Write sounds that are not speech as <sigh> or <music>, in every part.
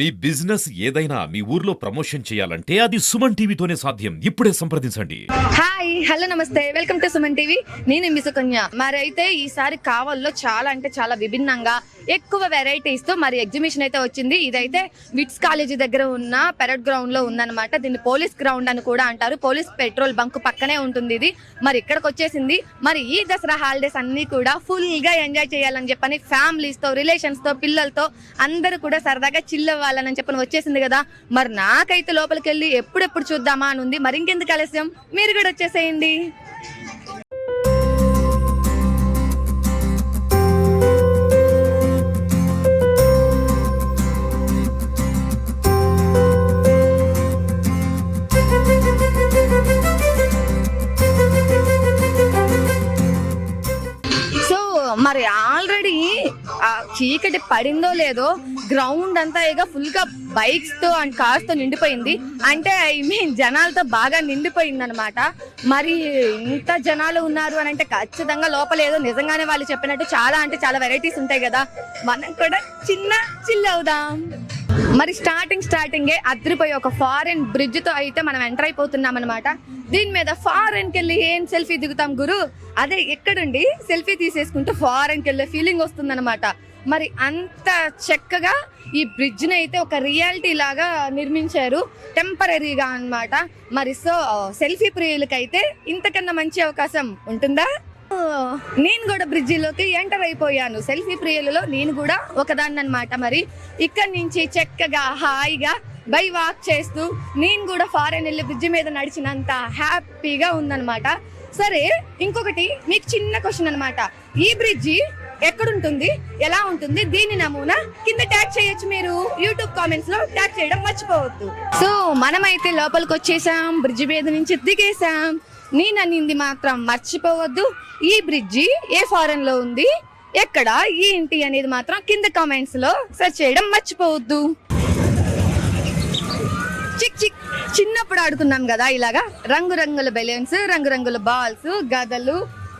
మీ business ఏదైనా మీ ఊర్లో promotion చేయాలంటే అది సుమన్ టీవీతోనే సాధ్యం. ఇప్పుడే సంప్రదించండి. హాయ్ హలో నమస్తే. Welcome to Suman TV. నేను మీ సుకన్య. మరి ఈసారి కావల్లో చాలా అంటే చాలా విభిన్నంగా ఎక్కువ వెరైటీస్తో మరి ఎగ్జిబిషన్ అయితే వచ్చింది. ఇదైతే విట్స్ కాలేజీ దగ్గర ఉన్న పెరడ్ గ్రౌండ్లో ఉందన్నమాట. దీన్ని పోలీస్ గ్రౌండ్ అని కూడా అంటారు. పోలీస్ పెట్రోల్ బంక్ పక్కనే ఉంటుంది ఇది. మరి ఇక్కడికి వచ్చేసింది. మరి ఈ దసరా హాలిడేస్ అన్ని కూడా ఫుల్గా ఎంజాయ్ చేయాలని చెప్పని ఫ్యామిలీస్తో రిలేషన్స్తో పిల్లలతో అందరూ కూడా సరదాగా చిల్ అవ్వాలని చెప్పని వచ్చేసింది కదా. మరి నాకైతే లోపలికి వెళ్ళి ఎప్పుడెప్పుడు చూద్దామా అని ఉంది. మరి ఇంకెందుకు ఆలస్యం? మీరు కూడా వచ్చేసేయండి. పడిందో లేదో గ్రౌండ్ అంతా ఇక ఫుల్గా బైక్స్తో అండ్ కార్స్తో నిండిపోయింది. అంటే ఐ మీన్ జనాలతో బాగా నిండిపోయింది అనమాట మరి ఇంత జనాలు ఉన్నారు అని అంటే ఖచ్చితంగా లోపల ఏదో నిజంగానే వాళ్ళు చెప్పినట్టు చాలా అంటే చాలా వెరైటీస్ ఉంటాయి కదా. మనం కూడా చిన్న చిల్ అవుదాం. మరి స్టార్టింగ్ స్టార్టింగే అదిరిపోయి ఒక ఫారెన్ బ్రిడ్జ్తో అయితే మనం ఎంటర్ అయిపోతున్నాం అనమాట దీని మీద ఫారెన్కి వెళ్ళి ఏం సెల్ఫీ దిగుతాం గురు? అదే ఎక్కడుండి? సెల్ఫీ తీసేసుకుంటూ ఫారెన్కి వెళ్ళే ఫీలింగ్ వస్తుందన్నమాట. మరి అంత చక్కగా ఈ బ్రిడ్జ్ని అయితే ఒక రియాలిటీ లాగా నిర్మించారు. టెంపరీగా అన్నమాట. మరి సో సెల్ఫీ ప్రియులకైతే ఇంతకన్నా మంచి అవకాశం ఉంటుందా? నేను కూడా బ్రిడ్జిలోకి ఎంటర్ అయిపోయాను. సెల్ఫీ ప్రియులలో నేను కూడా ఒకదాన్ని అనమాట మరి. ఇక్కడి నుంచి చక్కగా హాయిగా బై వాక్ చేస్తూ నేను కూడా ఫారెన్ వెళ్ళి బ్రిడ్జి మీద నడిచినంత హ్యాపీగా ఉందన్నమాట. సరే ఇంకొకటి మీకు చిన్న క్వశ్చన్ అనమాట ఈ బ్రిడ్జి ఎక్కడుంటుంది ఎలా ఉంటుంది దీని నమూనా కింద ట్యాగ్ చేయొచ్చు మీరు. యూట్యూబ్ కామెంట్స్లో ట్యాగ్ చేయడం మర్చిపోవద్దు. సో మనమైతే లోపలికి వచ్చేసాం బ్రిడ్జి మీద నుంచి దిగేసాం. నేను అనింది మాత్రం మర్చిపోవద్దు. ఈ బ్రిడ్జి ఏ ఫారెన్లో ఉంది ఎక్కడ ఏంటి అనేది మాత్రం కింద కామెంట్స్లో సెర్చ్ చేయడం మర్చిపోవద్దు. చిక్ చిక్. చిన్నప్పుడు ఆడుకున్నాం కదా ఇలాగా రంగురంగుల బెలూన్స్ రంగురంగుల బాల్స్ గదలు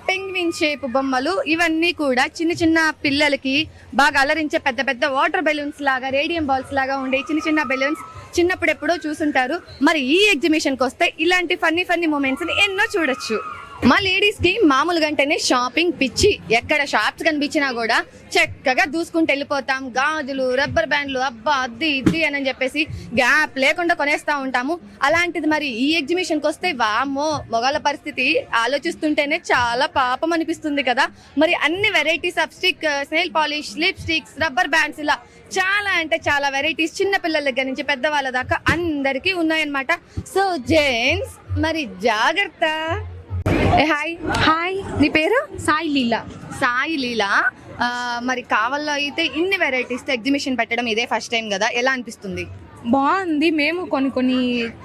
పెంగ్విన్ షేప్ బొమ్మలు ఇవన్నీ కూడా చిన్న చిన్న పిల్లలకి బాగా అలరించే పెద్ద పెద్ద వాటర్ బెలూన్స్ లాగా రేడియం బాల్స్ లాగా ఉండే చిన్న చిన్న బెలూన్స్ చిన్నప్పుడు ఎప్పుడో చూసుంటారు. మరి ఈ ఎగ్జిబిషన్కి వస్తే ఇలాంటి ఫన్నీ ఫన్నీ మూమెంట్స్ని ఎన్నో చూడొచ్చు. మా లేడీస్కి మామూలుగా అంటేనే షాపింగ్ పిచ్చి. ఎక్కడ షాప్స్ కనిపించినా కూడా చక్కగా దూసుకుంటూ వెళ్ళిపోతాం. గాజులు రబ్బర్ బ్యాండ్లు అబ్బా అద్ది ఇది అని చెప్పేసి గ్యాప్ లేకుండా కొనేస్తా ఉంటాము. అలాంటిది మరి ఈ ఎగ్జిబిషన్కి వస్తే వామ్మో మొగాల పరిస్థితి ఆలోచిస్తుంటేనే చాలా పాపం అనిపిస్తుంది కదా. మరి అన్ని varieties of stick nail polish lipsticks rubber bands ఇలా చాలా అంటే చాలా వెరైటీస్ చిన్న పిల్లల దగ్గర నుంచి పెద్దవాళ్ళ దాకా అందరికీ ఉన్నాయన్నమాట. సో జేమ్స్ మరి జాగ్రత్త. హాయ్. హాయ్. నీ పేరు? సాయి లీలా. సాయి లీలా. మరి కావల్లో అయితే ఇన్ని వెరైటీస్ ఎగ్జిబిషన్ పెట్టడం ఇదే ఫస్ట్ టైం కదా. ఎలా అనిపిస్తుంది? బాగుంది. మేము కొన్ని కొన్ని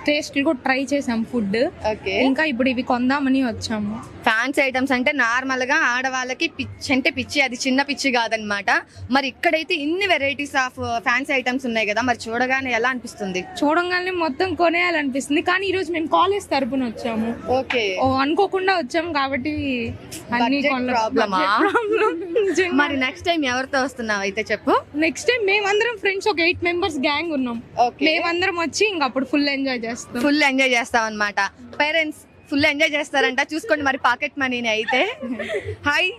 టేస్ట్లు కూడా ట్రై చేసాం ఫుడ్. ఓకే. ఇంకా ఇప్పుడు ఇవి కొందామని వచ్చాము. ఫ్యాన్స్ ఐటమ్స్ అంటే నార్మల్గా ఆడవాళ్ళకి పిచ్చి అంటే పిచ్చి అది చిన్న పిచ్చి కాదనమాట. మరి ఇక్కడైతే ఇన్ని వెరైటీస్ ఆఫ్ ఫ్యాన్స్ ఐటమ్స్ ఉన్నాయి కదా మరి చూడగానే ఎలా అనిపిస్తుంది? చూడంగానే మొత్తం కొనేయాలనిపిస్తుంది. కానీ ఈ రోజు మేము కాలేజ్ తరపున వచ్చాము. ఓకే. ఓ అనుకోకుండా వచ్చాము కాబట్టి అన్ని Budget problem ఆ? మరి నెక్స్ట్ టైం ఎవరితో వస్తున్నావు? అయితే చెప్పు. నెక్స్ట్ టైం మేమందరం ఫ్రెండ్స్ ఒక ఎయిట్ మెంబర్స్ గ్యాంగ్ ఉన్నాం. మేమందరం వచ్చి ఇంకా అప్పుడు ఫుల్ ఎంజాయ్ చేస్తాం. ఫుల్ ఎంజాయ్ చేస్తాం అనమాట పేరెంట్స్ ఫుల్ ఎంజాయ్ చేస్తారంట. చూసుకోండి మరి పాకెట్ మనీని అయితే. హాయ్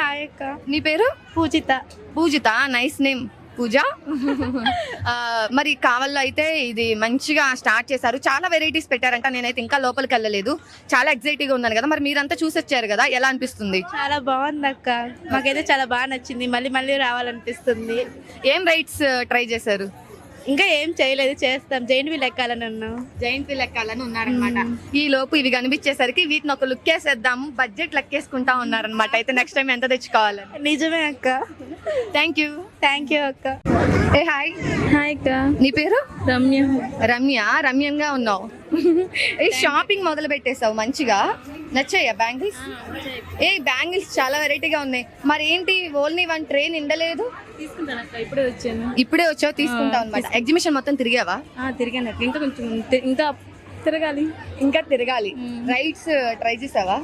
హాయ్ అక్క. నీ పేరు? పూజిత. పూజిత. నైస్ నేమ్ పూజ. <laughs> మరి కావల్లో అయితే ఇది మంచిగా స్టార్ట్ చేశారు. చాలా వెరైటీస్ పెట్టారంట. నేనైతే ఇంకా లోపలికి వెళ్ళలేదు. చాలా ఎక్సైటింగ్ ఉన్నాను కదా. మరి మీరంతా చూసి వచ్చారు కదా? ఎలా అనిపిస్తుంది? చాలా బాగుంది అక్క. మాకైతే చాలా బాగా నచ్చింది. మళ్ళీ మళ్ళీ రావాలనిపిస్తుంది. ఏం రైట్స్ ట్రై చేశారు? ఇంకా ఏం చేయలేదు చేస్తాం. జైన్ వీల్ ఎక్కాలని ఉన్నాం జైంట్ వీల్ ఎక్కాలని ఉన్నారనమాట ఈ లోపు ఇవి కనిపించేసరికి వీటిని ఒక లుక్ వేసేద్దాము బడ్జెట్ లెక్కేసుకుంటా ఉన్నారనమాట అయితే నెక్స్ట్ టైం ఎంత తెచ్చుకోవాలని. నిజమే అక్క. థ్యాంక్ యూ థ్యాంక్ యూ అక్క. ఏ హాయ్ హాయ్ అక్క. నీ పేరు? రమ్య. రమ్య. రమ్యంగా ఉన్నావు. <laughs> ఏ షాపింగ్ మొదలు పెట్టేసావు మంచిగా? నచ్చాయా బ్యాంగిల్స్? ఏ బ్యాంగిల్స్ చాలా వెరైటీగా ఉన్నాయి. మరి ఏంటి ఓన్లీ వన్ ట్రే నిండలేదు తీసుకుంటాను అక్క ఇప్పుడే వచ్చాను. ఇప్పుడే వచ్చావు? తీసుకుంటావు అనమాట ఎగ్జిబిషన్ మొత్తం తిరిగావా? తిరిగాను ఇంకా కొంచెం ఇంకా తిరగాలి. ఇంకా తిరగాలి. రైడ్స్ ట్రై చేసావా?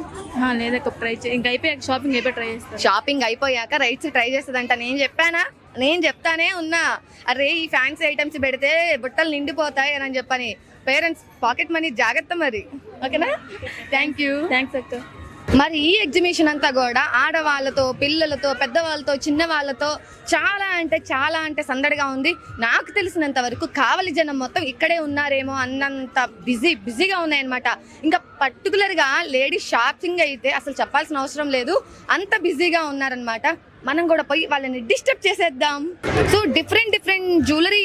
లేదక్క ట్రై ఇంకా అయిపోయాక షాపింగ్ అయిపోయి ట్రై చేస్తాను షాపింగ్ అయిపోయాక రైడ్స్ ట్రై చేస్తుందంట. నేను చెప్పానా? నేను చెప్తానే ఉన్నా. అరే ఈ ఫ్యాన్సీ ఐటమ్స్ పెడితే బుట్టలు నిండిపోతాయి అని చెప్పని. పేరెంట్స్ పాకెట్ మనీ జాగ్రత్త మరి. ఓకేనా? థ్యాంక్ యూ థ్యాంక్స్ అక్క. మరి ఈ ఎగ్జిబిషన్ అంతా కూడా ఆడవాళ్ళతో పిల్లలతో పెద్దవాళ్ళతో చిన్న వాళ్ళతో చాలా అంటే చాలా అంటే సందడిగా ఉంది. నాకు తెలిసినంత వరకు కావలి జనం మొత్తం ఇక్కడే ఉన్నారేమో అన్నంత బిజీ బిజీగా ఉన్నాయన్నమాట. ఇంకా పర్టికులర్గా లేడీ షాపింగ్ అయితే అసలు చెప్పాల్సిన అవసరం లేదు. అంత బిజీగా ఉన్నారనమాట మనం కూడా పోయి వాళ్ళని డిస్టర్బ్ చేసేద్దాం. So different different jewellery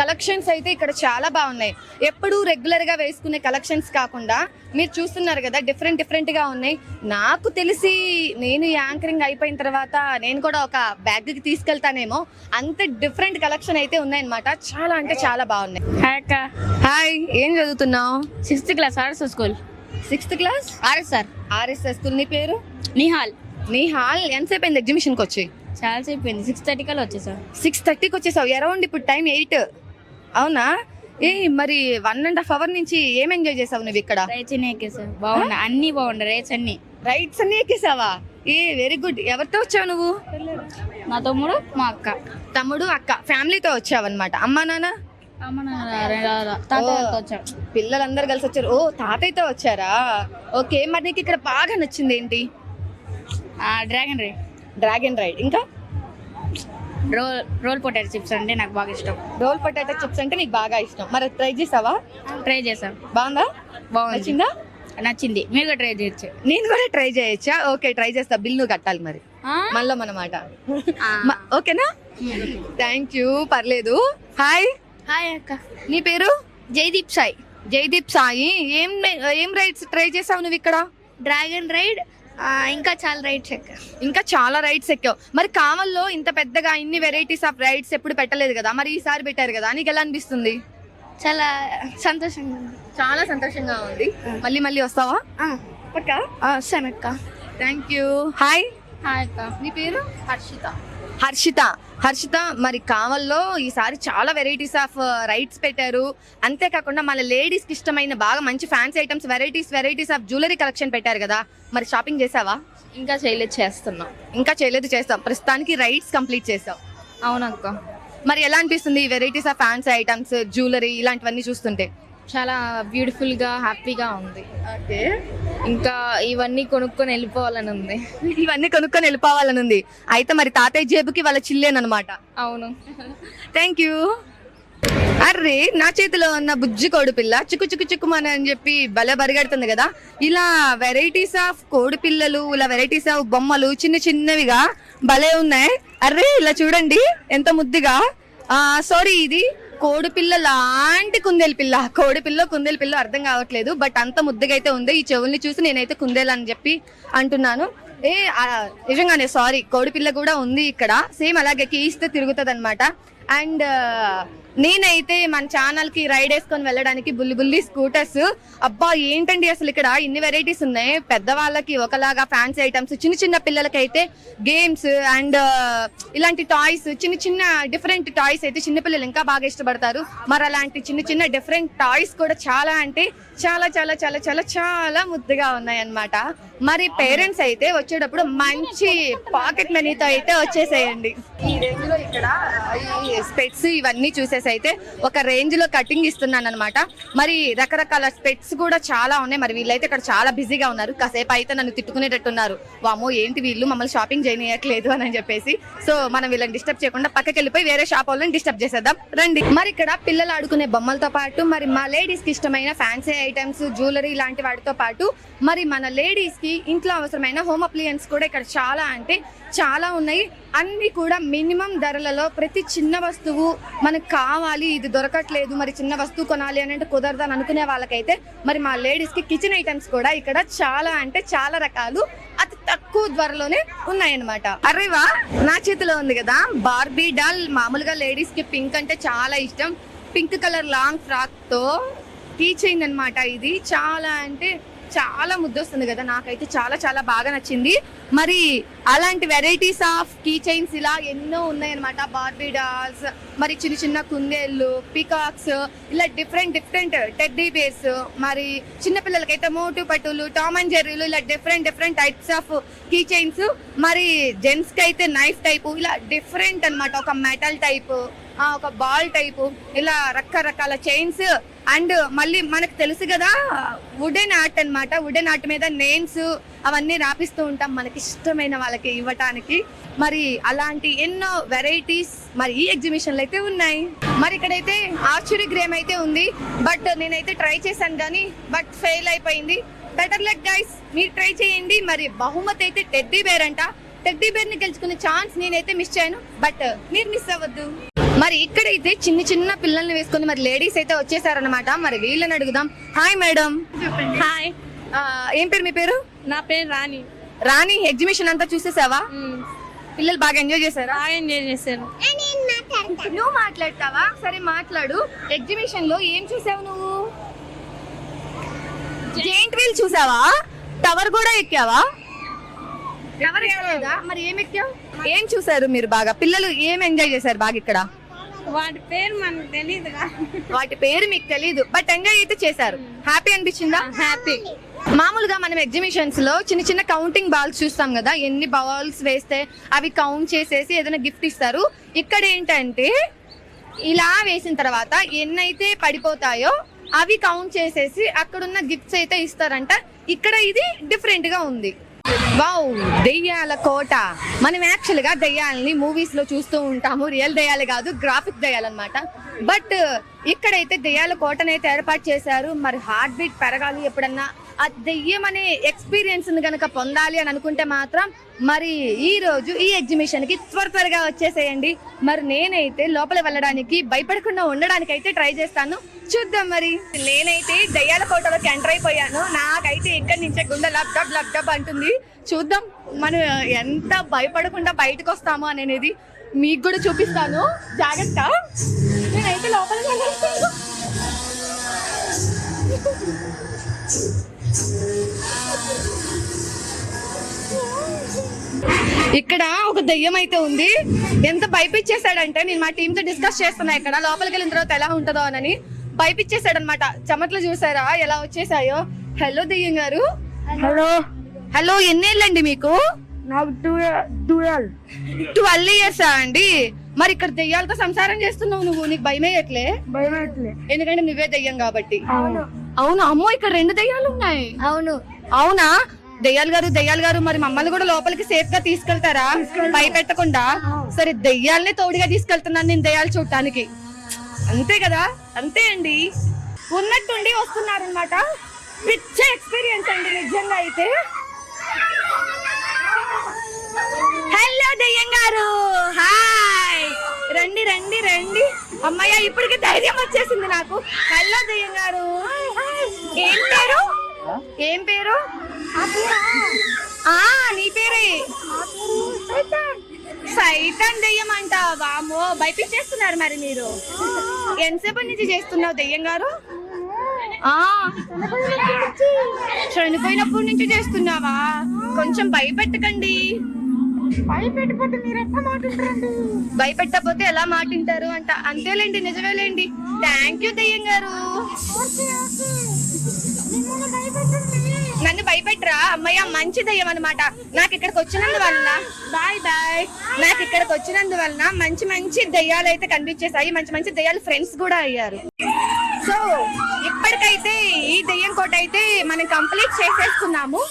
collections అయితే ఇక్కడ చాలా బాగున్నాయి. ఎప్పుడు రెగ్యులర్గా వేసుకునే కలెక్షన్స్ కాకుండా మీరు చూస్తున్నారు కదా డిఫరెంట్ డిఫరెంట్గా ఉన్నాయి. నాకు తెలిసి నేను యాంకరింగ్ అయిపోయిన తర్వాత నేను కూడా ఒక బ్యాగ్కి తీసుకెళ్తానేమో. అంత డిఫరెంట్ కలెక్షన్ అయితే ఉన్నాయన్నమాట. చాలా అంటే చాలా బాగున్నాయి. హాయ్ అక్క. హాయ్ ఏం చదువుతున్నావు? Sixth class R S school sixth class R S sir R S S school నీ పేరు? నిహాల్ నీ హాల్ ఎంతసేపు అయింది ఎగ్జిబిషన్కి వచ్చి? చాలా సేపు అయింది. సిక్స్ థర్టీ కల్లా వచ్చేసాం. సిక్స్ థర్టీకి వచ్చేసావు. అరౌండ్ ఇప్పుడు టైం ఎయిట్ అవునా? ఏ మరి వన్ అండ్ హాఫ్ అవర్ నుంచి ఏం ఎంజాయ్ చేసావు నువ్వు ఇక్కడ? రైట్స్ అన్ని అన్ని బాగున్నాయి. రైట్స్ అన్ని. రైడ్స్ అన్ని ఎక్కేసావా? ఏ వెరీ గుడ్ ఎవరితో వచ్చావు నువ్వు? మా తమ్ముడు మా అక్క. తమ్ముడు అక్క. ఫ్యామిలీతో వచ్చావు అనమాట అమ్మా నాన్న పిల్లలందరూ కలిసి వచ్చారు. ఓ తాతయ్యతో వచ్చారా? ఓకే మరి నీకు ఇక్కడ బాగా నచ్చింది ఏంటి? డ్రాగన్ రే డ్రాగన్ రైడ్ ఇంకా? రోల్ రోల్ పొటాటో చిప్స్ అంటే నాకు బాగా ఇష్టం. రోల్ పొటాటో చిప్స్ అంటే నీకు బాగా ఇష్టం. మరి ట్రై చేసావా? ట్రై చేసాం బాగుందా? బాగుంది. నచ్చిందా? నచ్చింది. మీరు కూడా ట్రై చేయొచ్చు. నేను కూడా ట్రై చేయొచ్చా? ఓకే ట్రై చేస్తా. బిల్ నువ్వు కట్టాలి మరి. మళ్ళీ అన్నమాట ఓకేనా? థ్యాంక్ యూ పర్లేదు. హాయ్ హాయ్ అక్క. నీ పేరు? జైదీప్ సాయి. జైదీప్ సాయి. ఏం ఏం రైడ్స్ ట్రై చేసావు నువ్వు ఇక్కడ? డ్రాగన్ రైడ్ ఇంకా చాలా రైడ్స్ అక్క ఇంకా చాలా రైడ్స్ ఎక్కావు. మరి కామల్లో ఇంత పెద్దగా ఇన్ని వెరైటీస్ ఆఫ్ రైడ్స్ ఎప్పుడు పెట్టలేదు కదా? మరి ఈసారి పెట్టారు కదా? నీకు ఎలా అనిపిస్తుంది? చాలా సంతోషంగా ఉంది. చాలా సంతోషంగా ఉంది. మళ్ళీ మళ్ళీ వస్తావా? పక్కా సనక్క థ్యాంక్ యూ హాయ్ హాయ్ అక్క. నీ పేరు? హర్షిత. హర్షిత. హర్షిత మరి కావల్లో ఈసారి చాలా వెరైటీస్ ఆఫ్ రైడ్స్ పెట్టారు. అంతేకాకుండా మన లేడీస్కి ఇష్టమైన బాగా మంచి fancy items varieties varieties of jewellery collection పెట్టారు కదా. మరి షాపింగ్ చేసావా? ఇంకా చేయలేదు చేస్తున్నాం. ఇంకా చేయలేదు చేస్తాం. ప్రస్తుతానికి రైడ్స్ కంప్లీట్ చేసాం. అవునక్క. మరి ఎలా అనిపిస్తుంది ఈ varieties of fancy items jewellery ఇలాంటివన్నీ చూస్తుంటే? చాలా బ్యూటిఫుల్గా హ్యాపీగా ఉంది. ఓకే. ఇంకా ఇవన్నీ కొనుక్కొని వెళ్ళిపోవాలని ఉంది. <laughs> ఇవన్నీ కొనుక్కొని వెళ్ళిపోవాలని ఉంది. అయితే మరి తాతయ్య జేబుకి వాళ్ళ చిల్లేనమాట అవును. థ్యాంక్ యూ అర్రే నా చేతిలో ఉన్న బుజ్జి కోడి పిల్ల చిక్కు చిక్కు చిక్కుమని అని చెప్పి భలే బరిగెడుతుంది కదా. ఇలా వెరైటీస్ ఆఫ్ కోడి పిల్లలు ఇలా వెరైటీస్ ఆఫ్ బొమ్మలు చిన్న చిన్నవిగా భలే ఉన్నాయి. అర్రే ఇలా చూడండి ఎంత ముద్దుగా. ఆ సారీ ఇది. కోడిపిల్ల లాంటి కుందేలు పిల్ల. కోడిపిల్ల కుందేలు పిల్ల అర్థం కావట్లేదు బట్ అంత ముద్దుగా అయితే ఉంది. ఈ చెవుల్ని చూసి నేనైతే కుందేలు అని చెప్పి అంటున్నాను. ఏ నిజంగానే సారీ కోడిపిల్ల కూడా ఉంది ఇక్కడ. సేమ్ అలాగే కీస్తే తిరుగుతుంది అనమాట అండ్ నేనైతే మన ఛానల్కి రైడ్ వేసుకొని వెళ్ళడానికి బుల్లి బుల్లి స్కూటర్స్. అబ్బా ఏంటండి అసలు ఇక్కడ ఇన్ని వెరైటీస్ ఉన్నాయి? పెద్దవాళ్ళకి ఒకలాగా ఫ్యాన్సీ ఐటమ్స్ చిన్న చిన్న పిల్లలకి అయితే గేమ్స్ అండ్ uh, ఇలాంటి టాయ్స్ చిన్న చిన్న డిఫరెంట్ టాయ్స్ అయితే చిన్న పిల్లలు ఇంకా బాగా ఇష్టపడతారు. మరి అలాంటి చిన్న చిన్న డిఫరెంట్ టాయ్స్ కూడా చాలా అంటే చాలా చాలా చాలా చాలా చాలా ముద్దుగా ఉన్నాయి అన్నమాట మరి పేరెంట్స్ అయితే వచ్చేటప్పుడు మంచి పాకెట్ మనీతో అయితే వచ్చేసేయండి. ఈ రేంజ్లో ఇక్కడ స్పెట్స్ ఇవన్నీ చూసేసి అయితే ఒక రేంజ్లో కటింగ్ ఇస్తున్నాను అనమాట మరి రకరకాల స్పెట్స్ కూడా చాలా ఉన్నాయి. మరి వీళ్ళైతే ఇక్కడ చాలా బిజీగా ఉన్నారు. కాసేపు అయితే నన్ను తిట్టుకునేటట్టున్నారు. వామో ఏంటి వీళ్ళు? మమ్మల్ని షాపింగ్ చేయనీయట్లేదు అని చెప్పేసి. సో మనం వీళ్ళని డిస్టర్బ్ చేయకుండా పక్కకి వెళ్ళిపోయి వేరే షాప్ వాళ్ళని డిస్టర్బ్ చేసేద్దాం. రండి. మరి ఇక్కడ పిల్లలు ఆడుకునే బొమ్మలతో పాటు మరి మా లేడీస్కి ఇష్టమైన ఫ్యాన్సీ ఐటమ్స్ జ్యువెలరీ లాంటి వాటితో పాటు మరి మన లేడీస్కి ఇంట్లో అవసరమైన హోమ్ అప్లియన్స్ కూడా ఇక్కడ చాలా అంటే చాలా ఉన్నాయి. అన్ని కూడా మినిమం ధరలలో ప్రతి చిన్న వస్తువు మనకు కావాలి ఇది దొరకట్లేదు మరి చిన్న వస్తువు కొనాలి అని అంటే కుదరదని అనుకునే వాళ్ళకైతే మరి మా లేడీస్కి కిచెన్ ఐటమ్స్ కూడా ఇక్కడ చాలా అంటే చాలా రకాలు అతి తక్కువ ధరలోనే ఉన్నాయన్నమాట. అరేవా నా చేతిలో ఉంది కదా. బార్బీ డాల్ మామూలుగా లేడీస్కి పింక్ అంటే చాలా ఇష్టం. పింక్ కలర్ లాంగ్ ఫ్రాక్తో టీచ్ కీ చైన్ అనమాట ఇది. చాలా అంటే చాలా ముద్దొస్తుంది కదా నాకైతే చాలా చాలా బాగా నచ్చింది. మరి అలాంటి వెరైటీస్ ఆఫ్ కీ చైన్స్ ఇలా ఎన్నో ఉన్నాయన్నమాట. బార్బీ డాల్స్ మరి చిన్న చిన్న కుందేళ్ళు పికాక్స్ ఇలా డిఫరెంట్ డిఫరెంట్ టెడ్డీ బేర్స్ మరి చిన్నపిల్లలకైతే మోటు పట్టులు టామ్ అండ్ జెర్రీలు ఇలా different different types of key chains మరి జెంట్స్కి అయితే నైఫ్ టైపు ఇలా డిఫరెంట్ అన్నమాట. ఒక మెటల్ టైపు ఒక బాల్ టైపు ఇలా రకరకాల చైన్స్ అండ్ మళ్ళీ మనకు తెలుసు కదా వుడెన్ ఆర్ట్ అన్నమాట. వుడెన్ ఆర్ట్ మీద నేమ్స్ అవన్నీ రాపిస్తూ ఉంటాం మనకి ఇష్టమైన వాళ్ళకి ఇవ్వటానికి. మరి అలాంటి ఎన్నో వెరైటీస్ మరి ఈ ఎగ్జిబిషన్లు అయితే ఉన్నాయి. మరి ఇక్కడైతే ఆర్చరీ గ్రేమ్ అయితే ఉంది. బట్ నేనైతే ట్రై చేశాను కానీ బట్ ఫెయిల్ అయిపోయింది. బెటర్ లక్ గైస్ మీరు ట్రై చేయండి. మరి బహుమతి అయితే టెడ్డీ బేర్ అంట. టెడ్డీ బేర్ని గెలుచుకునే ఛాన్స్ నేనైతే మిస్ చేయను. బట్ మీరు మిస్ అవ్వద్దు. మరి ఇక్కడైతే చిన్న చిన్న పిల్లల్ని వేసుకొని మరి లేడీస్ అయితే వచ్చేసారనమాట మరి వీళ్ళని అడుగుదాం. హాయ్ మేడం హాయ్ ఏం పేరు మీ పేరు? నా పేరు రాణి. రాణి ఎగ్జిబిషన్ అంతా చూసేసావా. పిల్లలు బాగా ఎంజాయ్ చేశారా? బాగా ఎంజాయ్ చేశారు. నువ్వు మాట్లాడతావా? సరే మాట్లాడు. ఎగ్జిబిషన్లో ఏం చూసావు నువ్వు? జెయింట్ వీల్ చూసావా? టవర్ కూడా ఎక్కావా? టవర్ ఎక్కలేదా. మరి ఏం ఎక్కావు? ఏం చూసారు మీరు బాగా? పిల్లలు ఏం ఎంజాయ్ చేశారు బాగా ఇక్కడ? వాటి పేరు మనకు తెలియదుగా వాటి పేరు మీకు తెలియదు బట్ ఎంజాయ్ అయితే చేశారు. హ్యాపీ అనిపించిందా? హ్యాపీ మామూలుగా మనం ఎగ్జిబిషన్స్లో చిన్న చిన్న కౌంటింగ్ బాల్స్ చూస్తాం కదా ఎన్ని బాల్స్ వేస్తే అవి కౌంట్ చేసేసి ఏదైనా గిఫ్ట్ ఇస్తారు. ఇక్కడ ఏంటంటే ఇలా వేసిన తర్వాత ఎన్నైతే పడిపోతాయో అవి కౌంట్ చేసేసి అక్కడున్న గిఫ్ట్స్ అయితే ఇస్తారంట. ఇక్కడ ఇది డిఫరెంట్గా ఉంది. వావ్ దెయ్యాల కోట. మనం యాక్చువల్గా దెయ్యాలని మూవీస్లో చూస్తూ ఉంటాము. రియల్ దెయ్యాలు కాదు గ్రాఫిక్ దయ్యాలన్నమాట. బట్ ఇక్కడైతే దెయ్యాల కోటనైతే ఏర్పాటు చేశారు. మరి హార్ట్ బీట్ పెరగాలి ఎప్పుడన్నా. ఆ దెయ్యం అనే ఎక్స్పీరియన్స్ గనక పొందాలి అని అనుకుంటే మాత్రం మరి ఈ రోజు ఈ ఎగ్జిబిషన్కి త్వర త్వరగా వచ్చేసేయండి. మరి నేనైతే లోపల వెళ్ళడానికి భయపడకుండా ఉండడానికి అయితే ట్రై చేస్తాను. చూద్దాం మరి. నేనైతే దయ్యాల కోటలోకి ఎంటర్ అయిపోయాను. నాకైతే ఇక్కడి నుంచే గుండె లబ్ డబ్ లబ్ డబ్ అంటుంది. చూద్దాం మనం ఎంత భయపడకుండా బయటకు వస్తామో అనేది మీకు కూడా చూపిస్తాను. జాగ్రత్త. లోపలికి వెళ్ళేస్తాను ఇక్కడ ఒక దెయ్యం అయితే ఉంది. ఎంత భయపిచ్చేసాడంటే నేను మా టీమ్తో డిస్కస్ చేస్తున్నా ఇక్కడ. లోపలికి వెళ్ళిన తర్వాత ఎలా ఉంటుందో అని భయపిచ్చేసాడు అనమాట చెమట్లు చూసారా? ఎలా వచ్చేసాయో? హలో దెయ్యం గారు. హలో హలో ఎన్నేళ్ళండి మీకు? నాకు ట్వెల్వ్ ఇయర్స్ అండి? మరి ఇక్కడ దెయ్యాలతో సంసారం చేస్తున్నావు నువ్వు. నీకు భయమేయట్లే? భయమట్లే ఎందుకంటే నువ్వే దెయ్యం కాబట్టి. అవును. అవును? అమ్మో ఇక్కడ రెండు దెయ్యాలు ఉన్నాయి. అవును. అవునా? దెయ్యాలు గారు దెయ్యాలు గారు మరి మమ్మల్ని కూడా లోపలికి సేఫ్గా తీసుకెళ్తారా భయపెట్టకుండా? సరే దెయ్యాలనే తోడుగా తీసుకెళ్తున్నాను నేను దెయ్యాలు చూడటానికి. అంతే కదా? అంతే అండి. ఉన్నట్టుండి వస్తున్నారనమాట పిచ్చ ఎక్స్పీరియన్స్ అండి నిజంగా అయితే. హలో దెయ్యం గారు. హాయ్ రండి రండి రండి. అమ్మయ్య ఇప్పటికి ధైర్యం వచ్చేసింది నాకు. హలో దెయ్యం గారు. ఏం పేరు? ఏం పేరు? ఆ నీ పేరే? సైతాన్ దెయ్యం అంట. వామో భయపించేస్తున్నారు మరి మీరు. ఎంతసేపటి నుంచి చేస్తున్నావు దెయ్యం గారు? చనిపోయినప్పటి నుంచి చేస్తున్నావా? కొంచెం భయపెట్టకండి. భయపెట్టిపోతే మీరు ఎట్లా మాట్లాడరండి భయపెట్టకపోతే ఎలా మాటింటారు అంట. అంతేలేండి నిజమేలేండి. థ్యాంక్ యూ దెయ్యం గారు. నన్ను భయపెట్టరా? అమ్మయ్య మంచి దయ్యం అనమాట నాకు ఇక్కడికి వచ్చినందువలన బాయ్ బాయ్. నాకు ఇక్కడికి వచ్చినందువలన మంచి మంచి దయ్యాలు అయితే కనిపించేసాయి మంచి మంచి దయ్యాలు ఫ్రెండ్స్ కూడా అయ్యారు. సో ఇప్పటికైతే ఈ దెయ్యం కోట అయితే మనం కంప్లీట్ చేసేస్తున్నాము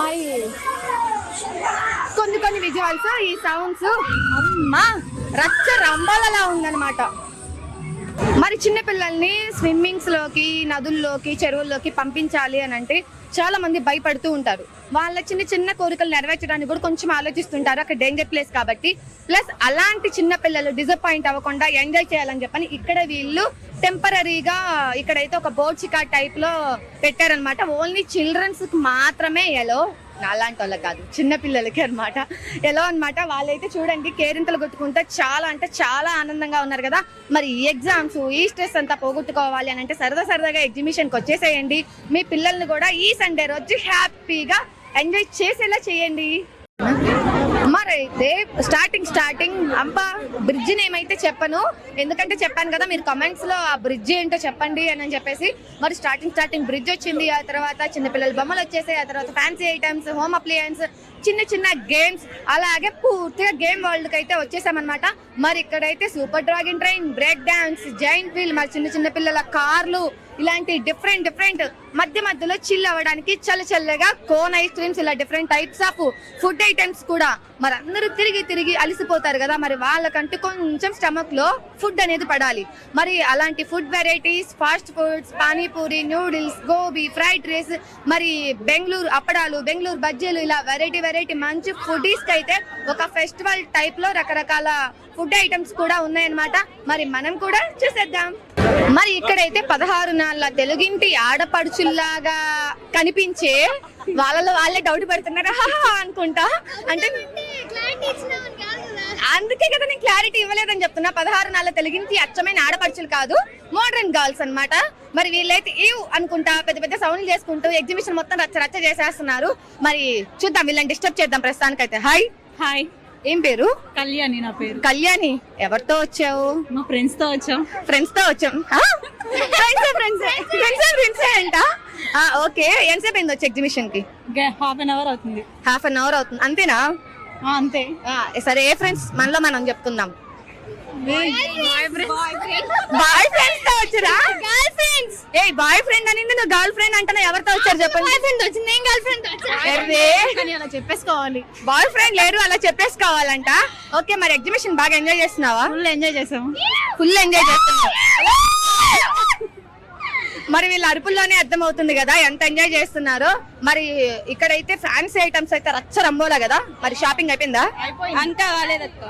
మరి కొన్ని కొన్ని విజువల్స్ ఈ సౌండ్స్ అమ్మా రచ్చ రంబాలలా ఉందన్నమాట. మరి చిన్న పిల్లల్ని స్విమ్మింగ్స్లోకి నదుల్లోకి చెరువుల్లోకి పంపించాలి అని అంటే చాలా మంది భయపడుతూ ఉంటారు. వాళ్ళ చిన్న చిన్న కోరికలు నెరవేర్చడానికి కూడా కొంచెం ఆలోచిస్తుంటారు. అక్కడ డేంజర్ ప్లేస్ కాబట్టి. ప్లస్ అలాంటి చిన్న పిల్లలు డిసప్పాయింట్ అవ్వకుండా ఎంజాయ్ చేయాలని చెప్పని ఇక్కడ వీళ్ళు టెంపరీగా ఇక్కడైతే ఒక బోర్చికా టైప్లో పెట్టారనమాట ఓన్లీ చిల్డ్రన్స్ మాత్రమే ఎలో నాలాంటి వాళ్ళకి కాదు చిన్న అనమాట ఎలా అనమాట వాళ్ళైతే చూడండి కేరింతలు కొట్టుకుంటే చాలా అంటే చాలా ఆనందంగా ఉన్నారు కదా. మరి ఈ ఎగ్జామ్స్ ఈ స్ట్రెస్ అంతా పోగొట్టుకోవాలి అని అంటే సరదా సరదాగా ఎగ్జిబిషన్కి వచ్చేసేయండి. మీ పిల్లల్ని కూడా ఈ సండే రోజు హ్యాపీగా ఎంజాయ్ చేసేలా చేయండి. అయితే స్టార్టింగ్ స్టార్టింగ్ అబ్బా బ్రిడ్జ్ నేమైతే చెప్పను ఎందుకంటే చెప్పాను కదా మీరు కమెంట్స్లో ఆ బ్రిడ్జ్ ఏంటో చెప్పండి అని అని చెప్పేసి మరి స్టార్టింగ్ స్టార్టింగ్ బ్రిడ్జ్ వచ్చింది ఆ తర్వాత చిన్నపిల్లల బొమ్మలు వచ్చేసాయి ఆ తర్వాత ఫ్యాన్సీ ఐటమ్స్ హోమ్ అప్లయన్స్ చిన్న చిన్న గేమ్స్ అలాగే పూర్తిగా గేమ్ వరల్డ్కి అయితే వచ్చేసామన్నమాట. మరి ఇక్కడైతే super dragon train break dance giant wheel మరి చిన్న చిన్న పిల్లల కార్లు ఇలాంటి డిఫరెంట్ డిఫరెంట్ మధ్య మధ్యలో చిల్ అవ్వడానికి చల్ల చల్లగా కోన్ ఐస్ క్రీమ్స్ ఇలా different types of food items కూడా మరి అందరూ తిరిగి తిరిగి అలసిపోతారు కదా మరి వాళ్ళకంటూ కొంచెం స్టమక్లో ఫుడ్ అనేది పడాలి. మరి అలాంటి food varieties fast foods pani puri noodles gobi fried rice మరి బెంగళూరు అప్పడాలు బెంగళూరు బజ్జీలు ఇలా వెరైటీ వెరైటీ మంచి ఫుడీస్ అయితే ఒక ఫెస్టివల్ టైప్లో రకరకాల ఫుడ్ ఐటమ్స్ కూడా ఉన్నాయన్నమాట. మరి మనం కూడా చూసేద్దాం. మరి ఇక్కడైతే పదహారు నాళ్ళ తెలుగింటి ఆడపడుచుల్లాగా కనిపించే వాళ్ళలో వాళ్ళే డౌట్ పడుతున్నారు. <laughs> అనుకుంటా. అంటే అందుకే కదా నేను క్లారిటీ ఇవ్వలేదని చెప్తున్నా. పదహారు నాళ్ళ తెలుగింటి అచ్చమైన ఆడపడుచులు కాదు మోడర్న్ గర్ల్స్ అన్నమాట. మరి వీళ్ళైతే ఏవ్ అనుకుంటా పెద్ద పెద్ద సౌండ్లు చేసుకుంటూ ఎగ్జిబిషన్ మొత్తం రచ్చ రచ్చ చేసేస్తున్నారు. మరి చూద్దాం వీళ్ళని డిస్టర్బ్ చేద్దాం ప్రస్తుతానికైతే. హాయ్ హాయ్ ఏం పేరు? కళ్యాణి నా పేరు. కళ్యాణి ఎవరితో వచ్చావు? మా ఫ్రెండ్స్తో వచ్చాం. ఫ్రెండ్స్తో వచ్చాం. ఫ్రెండ్స్ ఫ్రెండ్స్ ఫ్రెండ్స్ ఫ్రెండ్స్ అంట? ఓకే. ఎంతసేపు అయింది వచ్చి ఎగ్జిబిషన్కి? హాఫ్ అన్ అవర్ అవుతుంది. హాఫ్ అన్ అవర్ అవుతుంది. అంతేనా? అంతే. ఆ, సరే ఏ ఫ్రెండ్స్ మనలో మనం చెప్తున్నాం బాయ్ ఫ్రెండ్స్తో వచ్చారా? గర్ల్ ఫ్రెండ్స్ ఏ బాయ్ ఫ్రెండ్ అనింది నువ్వు గర్ల్ ఫ్రెండ్ అంటున్నా ఎవరితో వచ్చారు చెప్పండి. బాయ్ ఫ్రెండ్ వచ్చింది నేను గర్ల్ ఫ్రెండ్ కానీ అలా చెప్పేసుకోవాలి. బాయ్ ఫ్రెండ్ లేరు అలా చెప్పేసుకోవాలంట. ఓకే మరి ఎగ్జిబిషన్ బాగా ఎంజాయ్ చేస్తున్నావా? ఫుల్ ఎంజాయ్ చేసాం ఫుల్ ఎంజాయ్ చేస్తున్నావు? మరి వీళ్ళ అరుపుల్లోనే అర్థం అవుతుంది కదా ఎంత ఎంజాయ్ చేస్తున్నారో. మరి ఇక్కడైతే ఫ్యాన్సీ ఐటమ్స్ అయితే రచ్చ రంబోలా కదా. మరి షాపింగ్ అయిపోయిందా? అంతా కాలేదక్క?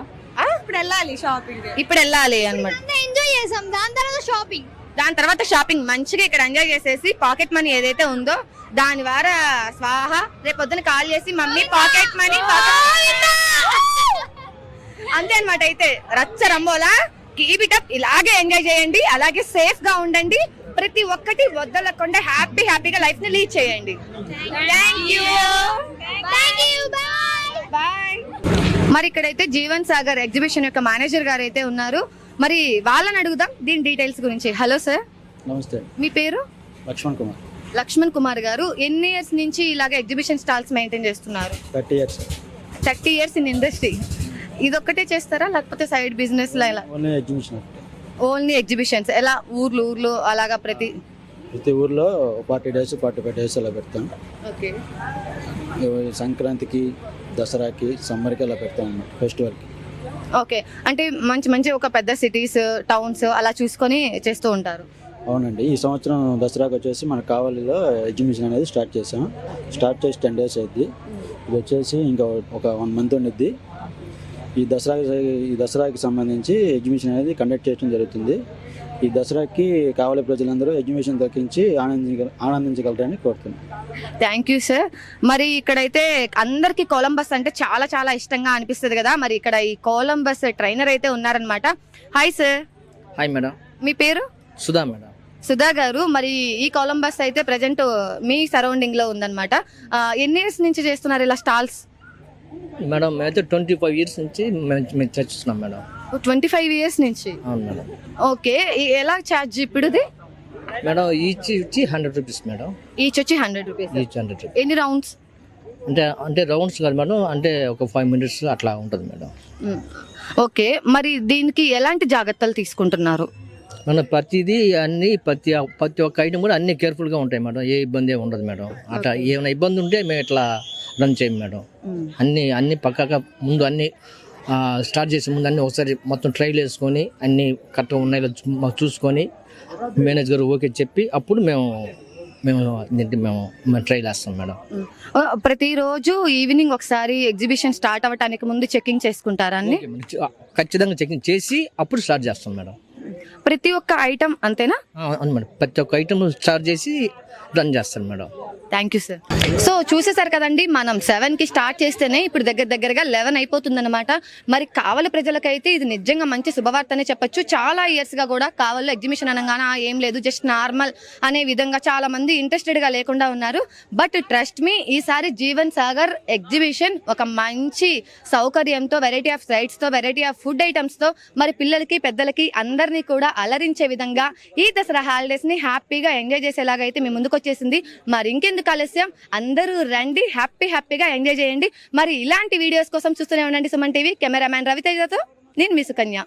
ఇప్పుడు వెళ్ళాలి షాపింగ్ ఇప్పుడు వెళ్ళాలి అన్నమాట. ఎంజాయ్ చేసాం. దాని తర్వాత షాపింగ్ దాని తర్వాత షాపింగ్ మంచిగా ఇక్కడ ఎంజాయ్ చేసేసి పాకెట్ మనీ ఏదైతే ఉందో దాని ద్వారా స్వాహ రేపు పొద్దున కాల్ చేసి మమ్మీ పాకెట్ మనీ అంతే అన్నమాట అయితే. రచ్చ రంబోలా కీప్ ఇట్ అప్ ఇలాగే ఎంజాయ్ చేయండి. అలాగే సేఫ్గా ఉండండి. ప్రతి ఒక్కటి వద్దలకుండా హ్యాపీ హ్యాపీగా లైఫ్ని లీడ్ చేయండి. బాయ్ మరి ఇక్కడైతే జీవన్ సాగర్ ఎగ్జిబిషన్ యొక్క మేనేజర్ గారు అయితే ఉన్నారు. మరి వాళ్ళని అడుగుదాం దీని డీటెయిల్స్ గురించి. Hello sir. నమస్తే. మీ పేరు? లక్ష్మణ్ కుమార్. లక్ష్మణ్ కుమార్ గారు ఎన్ని ఇయర్స్ నుంచి ఇలాగ ఎగ్జిబిషన్ స్టాల్స్ మెయింటైన్ చేస్తున్నారు? Thirty years. Thirty years in industry. ఇదొక్కటే చేస్తారా? లేకపోతే సైడ్ బిజినెస్ లా ఇలా ఓన్లీ ఎగ్జిబిషన్. Only exhibitions. ఎలా? ఊర్లు ఊర్లు అలాగా ప్రతి ప్రతి ఊర్లో forty days forty five days అలా పెడతాం. ఓకే. సంక్రాంతికి దసరాకి సమ్మర్కి అలా పెడతాం అన్నమాట ఫెస్టివల్కి. ఓకే. అంటే మంచి మంచి ఒక పెద్ద సిటీస్ టౌన్స్ అలా చూసుకొని చేస్తూ ఉంటారు. అవునండి. ఈ సంవత్సరం దసరాకి వచ్చేసి మన కావలిలో ఎగ్జిబిషన్ అనేది స్టార్ట్ చేసాం స్టార్ట్ చేసి టెన్ డేస్ అయింది ఇది వచ్చేసి ఇంకా ఒక వన్ మంత్ ఉండిద్ది. ఈ దసరా ఈ దసరాకి సంబంధించి ఎగ్జిబిషన్ అనేది కండక్ట్ చేయడం జరుగుతుంది. ఈ దసరాకి కావలి ప్రజలందరూ ఎగ్జిబిషన్ దక్కించి ఆనందించగల ఆనందించగలరని కోరుతున్నాను థ్యాంక్ యూ సార్ మరి ఇక్కడైతే అందరికి కొలంబస్ అంటే చాలా చాలా ఇష్టంగా అనిపిస్తుంది కదా? మరి ఇక్కడ ఈ కొలంబస్ ట్రైనర్ అయితే ఉన్నారనమాట హాయ్ సార్ హాయ్ మేడం మీ పేరు? సుధా మేడం సుధా గారు మరి ఈ కొలంబస్ అయితే ప్రజెంట్ మీ సరౌండింగ్లో ఉందన్నమాట. ఆ, ఎన్ని ఇయర్స్ నుంచి చేస్తున్నారు ఇలా స్టాల్స్ మేడం మేమైతే ట్వంటీ ఫైవ్ ఇయర్స్ నుంచి మేము చర్చిస్తున్నాం మేడం. ట్వంటీ ఫైవ్ ఇయర్స్ నుంచి? అవును మేడం. ఓకే ఎలా ఛార్జ్ ఇప్పుడుది? మేడం ఈచ్ ఇచ్చి హండ్రెడ్ రూపీస్ మేడం. ఈచ్ వచ్చి hundred rupees each hundred rupees ఎన్ని రౌండ్స్? అంటే అంటే రౌండ్స్ కాదు మేడం అంటే ఒక ఫైవ్ మినిట్స్ అట్లా ఉంటుంది మేడం. ఓకే మరి దీనికి ఎలాంటి జాగ్రత్తలు తీసుకుంటున్నారు? మనం ప్రతిదీ అన్ని ప్రతి ప్రతి ఒక్క ఐటమ్ కూడా అన్ని కేర్ఫుల్గా ఉంటాయి మేడం ఏ ఇబ్బంది ఉండదు మేడం. అట్లా ఏమైనా ఇబ్బంది ఉంటే మేము ఇట్లా రన్ చేయం మేడం. అన్ని అన్ని పక్కగా ముందు అన్ని స్టార్ట్ చేసే ముందు అన్ని ఒకసారి మొత్తం ట్రైల్ వేసుకొని అన్ని కరెక్ట్గా ఉన్నాయో చూసుకొని మేనేజర్ గారు ఓకే చెప్పి అప్పుడు మేము మేము మేము మేము ట్రైల్ వేస్తాం మేడం. ప్రతిరోజు ఈవినింగ్ ఒకసారి ఎగ్జిబిషన్ స్టార్ట్ అవ్వడానికి ముందు చెకింగ్ చేసుకుంటారా. చ- ఖచ్చితంగా చెకింగ్ చేసి అప్పుడు స్టార్ట్ చేస్తాం మేడం. ప్రతి ఒక్క ఐటమ్ అంతేనా? అవును మేడం. ప్రతి ఒక్క ఐటమ్ స్టార్ట్ చేసి రన్ చేస్తాను madam. Thank you sir so చూసేసారు కదండి మనం సెవెన్కి స్టార్ట్ చేస్తేనే ఇప్పుడు దగ్గర దగ్గరగా లెవెన్ అయిపోతుందన్నమాట. మరి కావలి ప్రజలకైతే ఇది నిజంగా మంచి శుభవార్తనే చెప్పొచ్చు. చాలా ఇయర్స్గా కూడా కావలిలో ఎగ్జిబిషన్ అనగానే ఏం లేదు జస్ట్ నార్మల్ అనే విధంగా చాలా మంది ఇంట్రెస్టెడ్గా లేకుండా ఉన్నారు. బట్ ట్రస్ట్ మీ ఈసారి జీవన్ సాగర్ ఎగ్జిబిషన్ ఒక మంచి సౌకర్యంతో వెరైటీ ఆఫ్ సైట్స్తో వెరైటీ ఆఫ్ ఫుడ్ ఐటమ్స్తో మరి పిల్లలకి పెద్దలకి అందరినీ కూడా అలరించే విధంగా ఈ దసరా హాలిడేస్ని హ్యాపీగా ఎంజాయ్ చేసేలాగా అయితే ముందుకు వచ్చేసింది మరి ఇంకెందుకు ఆలస్యం? అందరూ రండి హ్యాపీ హ్యాపీగా ఎంజాయ్ చేయండి. మరి ఇలాంటి వీడియోస్ కోసం చూస్తూనే ఉండండి సుమన్ టీవీ. కెమెరామ్యాన్ రవితేజతో నేను మీ సుకన్య.